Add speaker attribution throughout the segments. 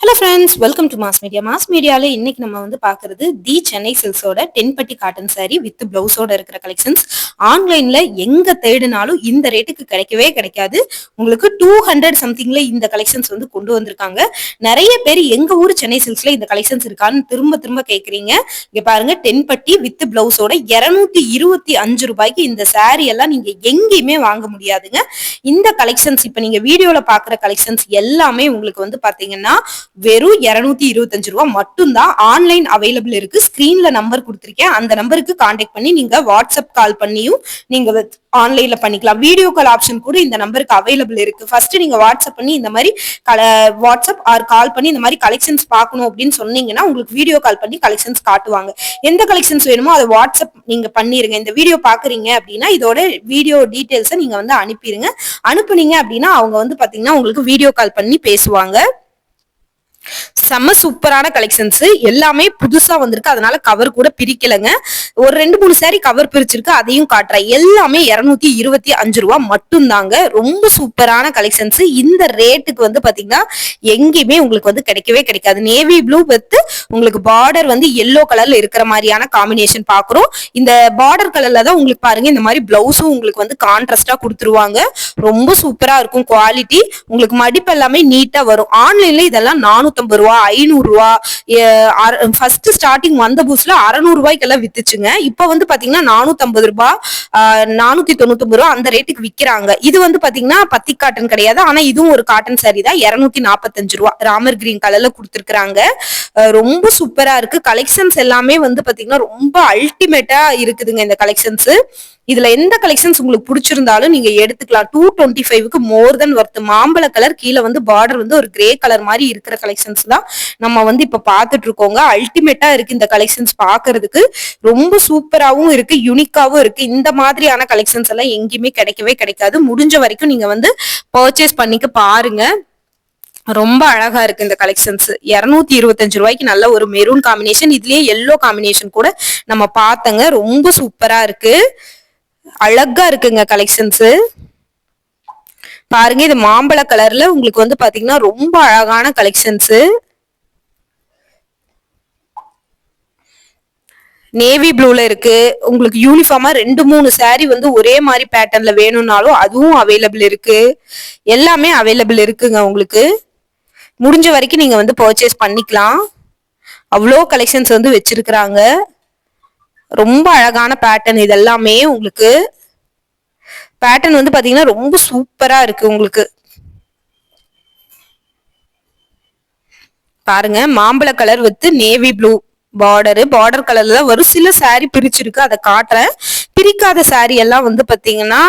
Speaker 1: Hello friends welcome to mass media mass மீடியாவில் இன்னைக்கு நம்ம வந்து பார்க்கறது தி சென்னை சில்ஸோட டென்பட்டி காட்டன் சாரி வித் பிளவுஸோட இருக்கிற கலெக்ஷன்ஸ் ஆன்லைனில் எங்கே தேடினாலும் இந்த ரேட்டுக்கு கிடைக்கவே கிடைக்காது. உங்களுக்கு டூ ஹண்ட்ரட் சம்திங்கில் இந்த கலெக்ஷன்ஸ் வந்து கொண்டு வந்திருக்காங்க. நிறைய பேர் எங்கள் ஊர் சென்னை சில்ஸில் இந்த கலெக்ஷன்ஸ் இருக்கான்னு திரும்ப திரும்ப கேட்குறீங்க இங்கே பாருங்க டென்பட்டி வித் பிளவுஸோட இரநூத்தி இருபத்தி அஞ்சு ரூபாய்க்கு இந்த சாரி எல்லாம் நீங்கள் எங்கேயுமே வாங்க முடியாதுங்க. இந்த கலெக்ஷன்ஸ் இப்போ நீங்கள் வீடியோவில் பார்க்குற கலெக்ஷன்ஸ் எல்லாமே உங்களுக்கு வந்து பார்த்தீங்கன்னா வெறும் இருநூத்தி இருபத்தஞ்சு ரூபா மட்டும்தான் ஆன்லைன் அவைலபிள் இருக்கு. ஸ்கிரீன்ல நம்பர் கொடுத்துருக்கேன். அந்த நம்பருக்கு கான்டாக்ட் பண்ணி நீங்க வாட்ஸ்அப் கால் பண்ணியும் நீங்க ஆன்லைன்ல பண்ணிக்கலாம். வீடியோ கால் ஆப்ஷன் கூட இந்த நம்பருக்கு அவைலபிள் இருக்கு. ஃபர்ஸ்ட் நீங்க வாட்ஸ்அப் பண்ணி இந்த மாதிரி வாட்ஸ்அப் ஆர் கால் பண்ணி இந்த மாதிரி கலெக்ஷன்ஸ் பார்க்கணும் அப்படின்னு சொன்னீங்கன்னா உங்களுக்கு வீடியோ கால் பண்ணி கலெக்ஷன்ஸ் காட்டுவாங்க. எந்த கலெக்ஷன்ஸ் வேணுமோ அதை வாட்ஸ்அப் நீங்க பண்ணிருங்க. இந்த வீடியோ பாக்குறீங்க அப்படின்னா இதோட வீடியோ டீடைல்ஸை நீங்க வந்து அனுப்பிடுங்க அனுப்புனீங்க அப்படின்னா அவங்க வந்து பாத்தீங்கன்னா உங்களுக்கு வீடியோ கால் பண்ணி பேசுவாங்க. செம்ம சூப்பரான கலெக்ஷன்ஸ் எல்லாமே புதுசா வந்திருக்கு. அதனால கவர் கூட பிரிக்கலங்க. ஒரு ரெண்டு மூணு சாரி கவர் பிரிச்சிருக்கு. அதையும் காட்டுறேன். எல்லாமே இருநூத்தி இருபத்தி அஞ்சு ரூபா மட்டும்தாங்க. ரொம்ப சூப்பரான கலெக்ஷன்ஸ் இந்த ரேட்டுக்கு வந்து பாத்தீங்கன்னா எங்கேயுமே உங்களுக்கு வந்து கிடைக்கவே கிடைக்காது. நேவி ப்ளூ வித் உங்களுக்கு பார்டர் வந்து எல்லோ கலர்ல இருக்கிற மாதிரியான காம்பினேஷன் பாக்குறோம். இந்த பார்டர் கலர்ல தான் உங்களுக்கு பாருங்க இந்த மாதிரி பிளவுஸும் உங்களுக்கு வந்து கான்ட்ராஸ்டா கொடுத்துருவாங்க. ரொம்ப சூப்பரா இருக்கும் குவாலிட்டி உங்களுக்கு மடிப்பு எல்லாமே நீட்டா வரும். ஆன்லைன்ல இதெல்லாம் நூத்தம்பது ரூபா ஐநூறு ரூபா ஃபர்ஸ்ட் ஸ்டார்டிங் வந்த புதுசுல அறநூறு ரூபாய்க்கெல்லாம் வித்துச்சுங்க. இப்ப வந்து பாத்தீங்கன்னா நானூத்தி ஐம்பது ரூபாய் நானூத்தி தொண்ணூத்தி ரூபா அந்த ரேட்டுக்கு விக்கிறாங்க. இது வந்து பாத்தீங்கன்னா பத்தி காட்டன் கிடையாது. ஆனா இதுவும் ஒரு காட்டன் சாரி தான். இருநூத்தி நாற்பத்தஞ்சு ரூபா. ராமர் கிரீன் கலர்ல கொடுத்துருக்காங்க ரொம்ப சூப்பரா இருக்கு. கலெக்ஷன்ஸ் எல்லாமே வந்து பாத்தீங்கன்னா ரொம்ப அல்டிமேட்டா இருக்குதுங்க இந்த கலெக்ஷன்ஸ் இதுல எந்த கலெக்ஷன்ஸ் உங்களுக்கு பிடிச்சிருந்தாலும் நீங்க எடுத்துக்கலாம். டூ டுவெண்ட்டி ஃபைவ்க்கு மோர் தென் ஒர்த் மாம்பழ கலர் கீழே வந்து பார்டர் வந்து ஒரு கிரே கலர் மாதிரி இருக்கிற கலெக்ஷன்ஸ் தான் நம்ம வந்து இப்ப பாத்துட்டு இருக்கோங்க அல்டிமேட்டா இருக்கு இந்த கலெக்ஷன்ஸ் பாக்குறதுக்கு ரொம்ப சூப்பராகவும் இருக்கு யூனிக்காவும் இருக்கு. இந்த மாதிரியான கலெக்ஷன்ஸ் எல்லாம் எங்கேயுமே கிடைக்கவே கிடைக்காது. முடிஞ்ச வரைக்கும் நீங்க வந்து பர்ச்சேஸ் பண்ணிக்க பாருங்க. ரொம்ப அழகா இருக்கு இந்த கலெக்ஷன்ஸ் இருநூத்தி இருபத்தஞ்சு ரூபாய்க்கு நல்ல ஒரு மெரூன் காம்பினேஷன் இதுலயே எல்லோ காம்பினேஷன் கூட நம்ம பார்த்தங்க. ரொம்ப சூப்பரா இருக்கு. அழகா இருக்குங்க கலெக்ஷன்ஸ் பாருங்க இது மாம்பழ கலர்ல உங்களுக்கு வந்து பாத்தீங்கன்னா ரொம்ப அழகான கலெக்ஷன்ஸ் நேவி ப்ளூல இருக்கு. உங்களுக்கு யூனிஃபார்மா ரெண்டு மூணு சாரி வந்து ஒரே மாதிரி பேட்டர்ன்ல வேணும்னாலும் அதுவும் அவைலபிள் இருக்கு. எல்லாமே அவைலபிள் இருக்குங்க உங்களுக்கு. முடிஞ்ச வரைக்கும் நீங்க வந்து பர்ச்சேஸ் பண்ணிக்கலாம். அவ்வளோ கலெக்ஷன்ஸ் வந்து வச்சிருக்கிறாங்க. ரொம்ப அழகான பேட்டர்ன் இது எல்லாமே உங்களுக்கு பேட்டர்ன் வந்து பாத்தீங்கன்னா ரொம்ப சூப்பரா இருக்கு உங்களுக்கு. பாருங்க மாம்பழ colour with navy blue border border கலர்ல வரும். சில சாரி பிரிச்சிருக்கு அதை காட்டுறேன். பிரிக்காத சாரி எல்லாம் வந்து பாத்தீங்கன்னா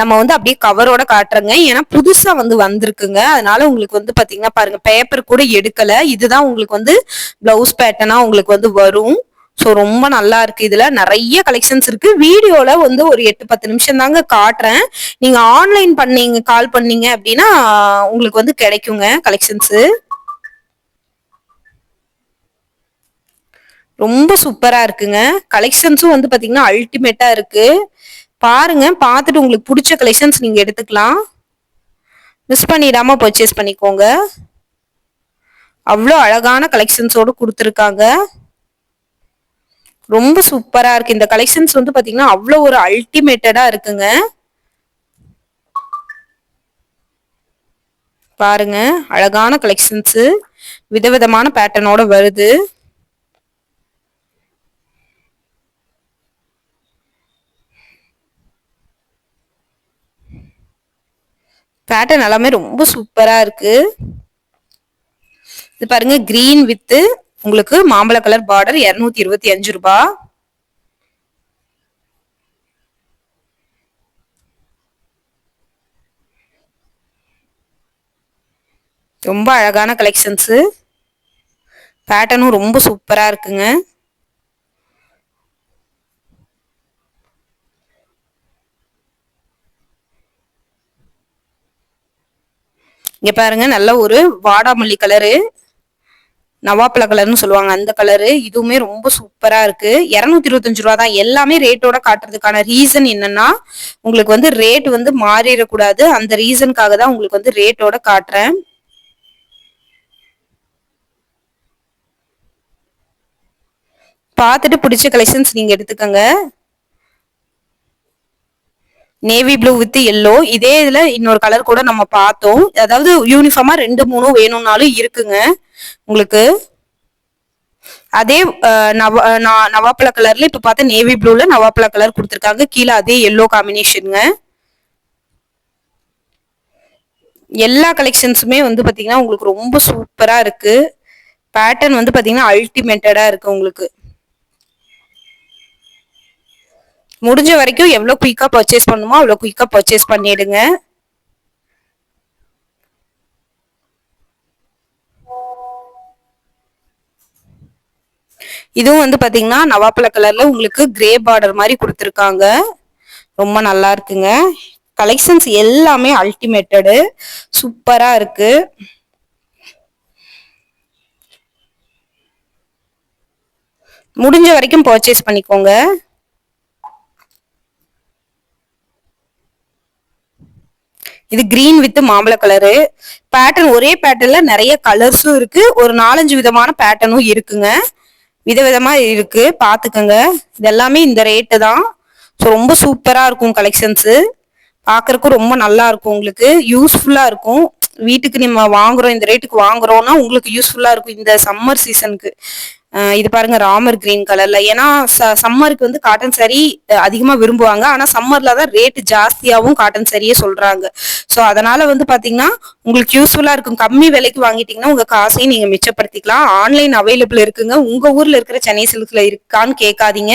Speaker 1: நம்ம வந்து அப்படியே கவரோட காட்டுறேங்க. ஏன்னா புதுசா வந்து வந்திருக்குங்க. அதனால உங்களுக்கு வந்து பாத்தீங்கன்னா பாருங்க பேப்பர் கூட எடுக்கல. இதுதான் உங்களுக்கு வந்து பிளவுஸ் பேட்டர்னா உங்களுக்கு வந்து வரும். ஸோ ரொம்ப நல்லா இருக்கு. இதுல நிறைய கலெக்ஷன்ஸ் இருக்கு. வீடியோல வந்து ஒரு எட்டு பத்து நிமிஷம் தாங்க காட்டுறேன். நீங்க ஆன்லைன் பண்ணீங்க கால் பண்ணீங்க அப்படின்னா உங்களுக்கு வந்து கிடைக்குங்க கலெக்ஷன்ஸ் ரொம்ப சூப்பரா இருக்குங்க. கலெக்ஷன்ஸும் வந்து பாத்தீங்கன்னா அல்டிமேட்டா இருக்கு. பாருங்க பார்த்துட்டு உங்களுக்கு பிடிச்ச கலெக்ஷன்ஸ் நீங்க எடுத்துக்கலாம். மிஸ் பண்ணிடாம பர்ச்சேஸ் பண்ணிக்கோங்க. அவ்வளோ அழகான கலெக்ஷன்ஸோடு கொடுத்துருக்காங்க. ரொம்ப சூப்பரா இருக்கு. இந்த கலெக்ஷன்ஸ் வந்து பாத்தீங்கன்னா அவ்வளோ ஒரு அல்டிமேட்டடா இருக்குங்க. பாருங்க அழகான கலெக்ஷன்ஸ் விதவிதமான பேட்டர்னோட வருது. பேட்டர்ன் எல்லாமே ரொம்ப சூப்பரா இருக்கு. இது பாருங்க கிரீன் வித்து உங்களுக்கு மாம்பழ கலர் பார்டர் இருநூத்தி இருபத்தி அஞ்சு ரூபா. ரொம்ப அழகான கலெக்ஷன்ஸு பேட்டர்னும் ரொம்ப சூப்பரா இருக்குங்க. இங்க பாருங்க நல்ல ஒரு வாடாமல்லி கலரு நவாப்பழ கலர்னு சொல்லுவாங்க. அந்த கலரு இதுவுமே ரொம்ப சூப்பரா இருக்கு. இரநூத்தி இருபத்தஞ்சு ரூபா தான். எல்லாமே ரேட்டோட காட்டுறதுக்கான ரீசன் என்னன்னா உங்களுக்கு வந்து ரேட் வந்து மாறிடக்கூடாது. அந்த ரீசனுக்காக தான் உங்களுக்கு வந்து ரேட்டோட காட்டுறேன். பார்த்துட்டு பிடிச்ச கலெக்ஷன்ஸ் நீங்கள் எடுத்துக்கங்க. நேவி ப்ளூ வித் எல்லோ இதே இதுல இன்னொரு கலர் கூட நம்ம பார்த்தோம். அதாவது யூனிஃபார்மா ரெண்டு மூணு வேணும்னாலும் இருக்குங்க. உங்களுக்கு அதே நவ நவாப்பழ கலர்ல இப்ப பார்த்தா நேவி ப்ளூல நவாப்பழ கலர் கொடுத்துருக்காங்க. கீழே அதே எல்லோ காம்பினேஷனுங்க எல்லா கலெக்ஷன்ஸுமே வந்து பாத்தீங்கன்னா உங்களுக்கு ரொம்ப சூப்பரா இருக்கு. பேட்டர்ன் வந்து பாத்தீங்கன்னா அல்டிமேட்டடா இருக்கு உங்களுக்கு. முடிஞ்ச வரைக்கும் எவ்வளோ குயிக்காக பர்ச்சேஸ் பண்ணுமோ அவ்வளோ குயிக்காக பர்ச்சேஸ் பண்ணிடுங்க. இதுவும் வந்து பாத்தீங்கன்னா நவாப்பழ கலர்ல உங்களுக்கு கிரே பார்டர் மாதிரி கொடுத்துருக்காங்க. ரொம்ப நல்லா இருக்குங்க. கலெக்ஷன்ஸ் எல்லாமே அல்டிமேட்டடு சூப்பரா இருக்கு. முடிஞ்ச வரைக்கும் பர்ச்சேஸ் பண்ணிக்கோங்க. இது கிரீன் வித் மாம்பழ கலரு பேட்டர்ன் ஒரே பேட்டர்ன்ல நிறைய கலர்ஸும் இருக்கு. ஒரு நாலஞ்சு விதமான பேட்டர்னும் இருக்குங்க. விதவிதமா இருக்கு. பாத்துக்கோங்க. இது எல்லாமே இந்த ரேட்டு தான். ஸோ ரொம்ப சூப்பரா இருக்கும் கலெக்ஷன்ஸு பார்க்கறக்கும் ரொம்ப நல்லா இருக்கும் உங்களுக்கு. யூஸ்ஃபுல்லா இருக்கும். வீட்டுக்கு நம்ம வாங்குறோம் இந்த ரேட்டுக்கு வாங்குறோம்னா உங்களுக்கு யூஸ்ஃபுல்லா இருக்கும் இந்த சம்மர் சீசனுக்கு இது பாருங்க ராமர் கிரீன் கலர்ல ஏன்னா சம்மருக்கு வந்து காட்டன் சாரி அதிகமா விரும்புவாங்க. ஆனா சம்மர்ல தான் ரேட் ஜாஸ்தியாகவும் காட்டன் சாரியே சொல்றாங்க. ஸோ அதனால வந்து பாத்தீங்கன்னா உங்களுக்கு யூஸ்ஃபுல்லா இருக்கும். கம்மி விலைக்கு வாங்கிட்டீங்கன்னா உங்க காசையும் நீங்க மிச்சப்படுத்திக்கலாம். ஆன்லைன் அவைலபிள் இருக்குங்க. உங்க ஊர்ல இருக்கிற சென்னை சில்க்ல இருக்கான்னு கேட்காதீங்க.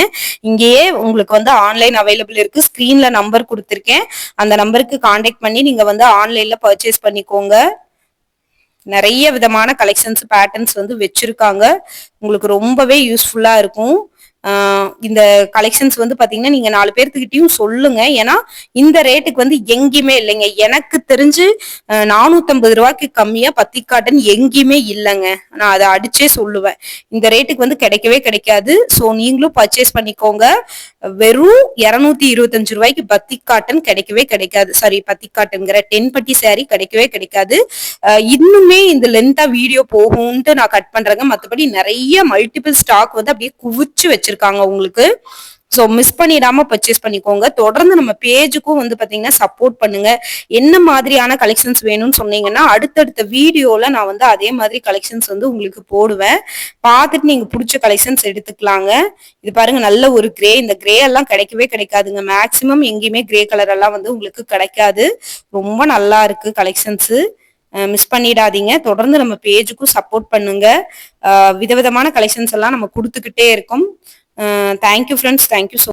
Speaker 1: இங்கேயே உங்களுக்கு வந்து ஆன்லைன் அவைலபிள் இருக்கு. ஸ்கிரீன்ல நம்பர் கொடுத்துருக்கேன். அந்த நம்பருக்கு கான்டாக்ட் பண்ணி நீங்க வந்து ஆன்லைன்ல பர்ச்சேஸ் பண்ணிக்கோங்க. நிறைய விதமான கலெக்ஷன்ஸ் பேட்டர்ன்ஸ் வந்து வச்சிருக்காங்க. உங்களுக்கு ரொம்பவே யூஸ்ஃபுல்லா இருக்கும். இந்த கலெக்ஷன்ஸ் வந்து பாத்தீங்கன்னா நீங்க நாலு பேர்த்துக்கிட்டையும் சொல்லுங்க. ஏன்னா இந்த ரேட்டுக்கு வந்து எங்கேயுமே இல்லைங்க. எனக்கு தெரிஞ்சு நானூத்தம்பது ரூபாய்க்கு கம்மியா பத்தி காட்டன் எங்கேயுமே இல்லைங்க. நான் அதை அடிச்சே சொல்லுவேன். இந்த ரேட்டுக்கு வந்து கிடைக்கவே கிடைக்காது. ஸோ நீங்களும் பர்ச்சேஸ் பண்ணிக்கோங்க. வெறும் இருநூத்தி இருபத்தஞ்சு ரூபாய்க்கு பத்தி காட்டன் கிடைக்கவே கிடைக்காது. சாரி பத்தி காட்டன்கிற டென் பட்டி சாரி கிடைக்கவே கிடைக்காது. இன்னுமே இந்த லென்த்தா வீடியோ போகும்ட்டு நான் கட் பண்றேங்க. மற்றபடி நிறைய மல்டிபிள் ஸ்டாக் வந்து அப்படியே குவிச்சு வச்சு வச்சிருக்காங்க உங்களுக்கு. ஸோ மிஸ் பண்ணிடாம பர்ச்சேஸ் பண்ணிக்கோங்க. தொடர்ந்து நம்ம பேஜுக்கும் வந்து பாத்தீங்கன்னா சப்போர்ட் பண்ணுங்க. என்ன மாதிரியான கலெக்ஷன்ஸ் வேணும்னு சொன்னீங்கன்னா அடுத்தடுத்த வீடியோல நான் வந்து அதே மாதிரி கலெக்ஷன்ஸ் வந்து உங்களுக்கு போடுவேன். பார்த்துட்டு நீங்க பிடிச்ச கலெக்ஷன்ஸ் எடுத்துக்கலாங்க. இது பாருங்க நல்ல ஒரு கிரே இந்த கிரே எல்லாம் கிடைக்கவே கிடைக்காதுங்க. மேக்சிமம் எங்கேயுமே கிரே கலர் எல்லாம் வந்து உங்களுக்கு கிடைக்காது. ரொம்ப நல்லா இருக்கு கலெக்ஷன்ஸ் மிஸ் பண்ணிடாதீங்க. தொடர்ந்து நம்ம பேஜுக்கும் சப்போர்ட் பண்ணுங்க. விதவிதமான கலெக்ஷன்ஸ் எல்லாம் நம்ம கொடுத்துக்கிட்டே இருக்கோம். Thank you friends thank you so